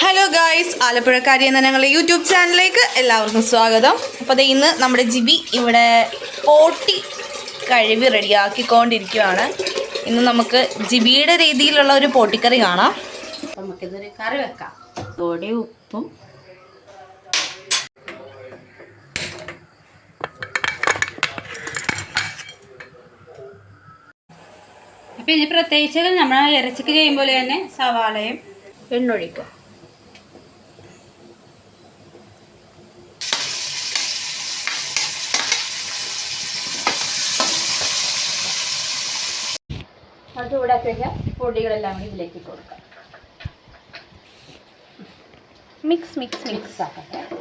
Hello guys ആലപ്പുഴക്കാരി എന്ന ഞങ്ങളുടെ YouTube ചാനലിലേക്ക് എല്ലാവർക്കും സ്വാഗതം. അപ്പോൾ അത് ഇന്ന് നമ്മുടെ ജിബി ഇവിടെ പോട്ടി കഴുകി റെഡിയാക്കിക്കൊണ്ടിരിക്കുകയാണ് ഇന്ന് നമുക്ക് ജിബിയുടെ രീതിയിലുള്ള ഒരു പോട്ടിക്കറി കാണാം. നമുക്കിതൊരു കറി വെക്കാം. തോടി ഉപ്പും. അപ്പം ഇനി പ്രത്യേകിച്ച് നമ്മൾ ഇറച്ചിക്ക് ചെയ്യുമ്പോൾ തന്നെ സവാളയും എണ്ണൊഴിക്കുക അത് ചൂടാക്കി പൊടികളെല്ലാം കൂടി ഇതിലേക്ക് കൊടുക്കാം. Mix mix mix ആക്കട്ടെ.